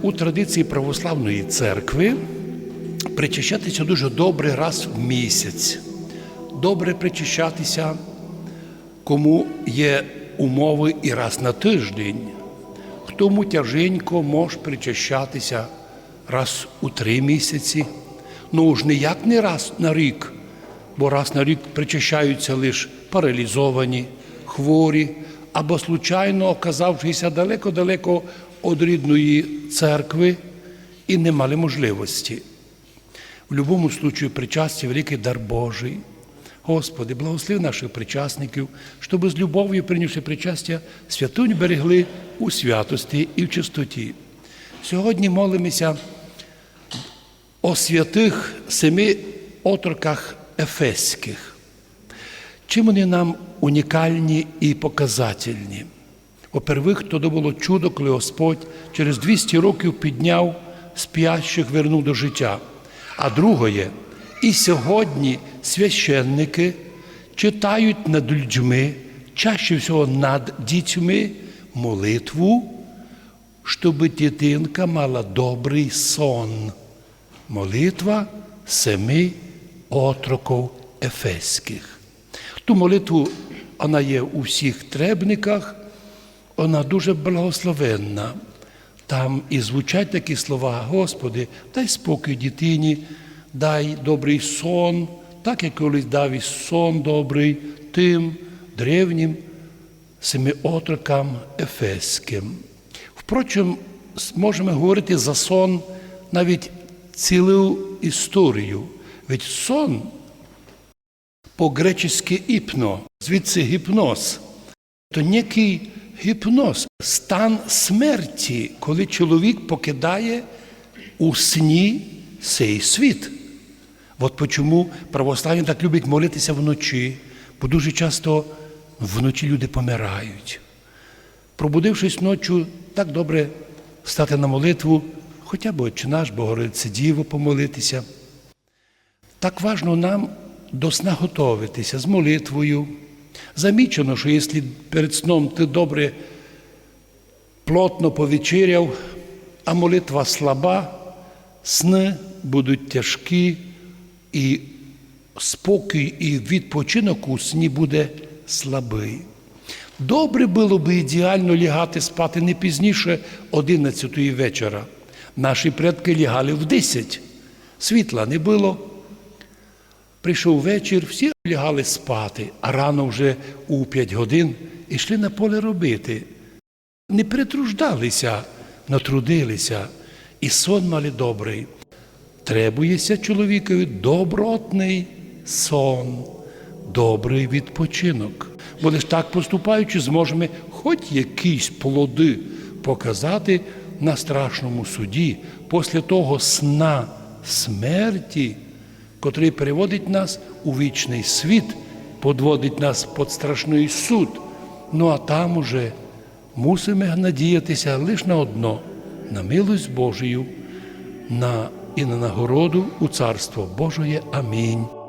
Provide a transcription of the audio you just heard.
У традиції православної церкви причащатися дуже добре раз в місяць. Добре причащатися, кому є умови і раз на тиждень. Хтому тяженько може причащатися раз у три місяці. Ну ж ніяк не раз на рік, бо раз на рік причащаються лише паралізовані, хворі або случайно оказавшися далеко-далеко від рідної церкви і не мали можливості. В будь-якому случаю причастя великий дар Божий. Господи, благослови наших причасників, щоб з любов'ю прийнявши причастя, святунь берегли у святості і в чистоті. Сьогодні молимося о святих семи отроках ефеських. Чим вони нам унікальні і показательні? Во-первых, то було чудо, коли Господь через 200 років підняв спящих, вернув до життя. А друге, і сьогодні священники читають над людьми, чаще всього над дітьми, молитву, щоб дитинка мала добрий сон. Молитва семи отроків ефеських. Ту молитву вона є у всіх требниках, вона дуже благословенна. Там і звучать такі слова, Господи, дай спокій дитині, дай добрий сон, так як колись дав і сон добрий тим древнім семиотрокам ефеським. Впрочем, можемо говорити за сон навіть цілу історію. Ведь сон по-гречески іпно, звідси гіпноз, то некий гіпноз, стан смерті, коли чоловік покидає у сні цей світ. От почому православні так люблять молитися вночі, бо дуже часто вночі люди помирають. Пробудившись ночі, так добре стати на молитву, хоча б Отче наш, Богородице Діво, помолитися. Так важно нам до сна готуватися з молитвою. Замічено, що якщо перед сном ти добре плотно повечеряв, а молитва слаба, сни будуть тяжкі, і спокій і відпочинок у сні буде слабий. Добре було би ідеально лягати спати не пізніше 11 вечора. Наші предки лягали в 10. Світла не було. Прийшов вечір, всі лягали спати, а рано вже у 5 годин йшли на поле робити. Не притруждалися, натрудилися, і сон мали добрий. Требується чоловікові добротний сон, добрий відпочинок. Бо лише так поступаючи, зможемо хоч якісь плоди показати на страшному суді після того сна смерті, котрий переводить нас у вічний світ, подводить нас під страшний суд. Ну а там уже мусимо надіятися лише на одно на милость Божию, на і на нагороду у Царство Божоє. Амінь.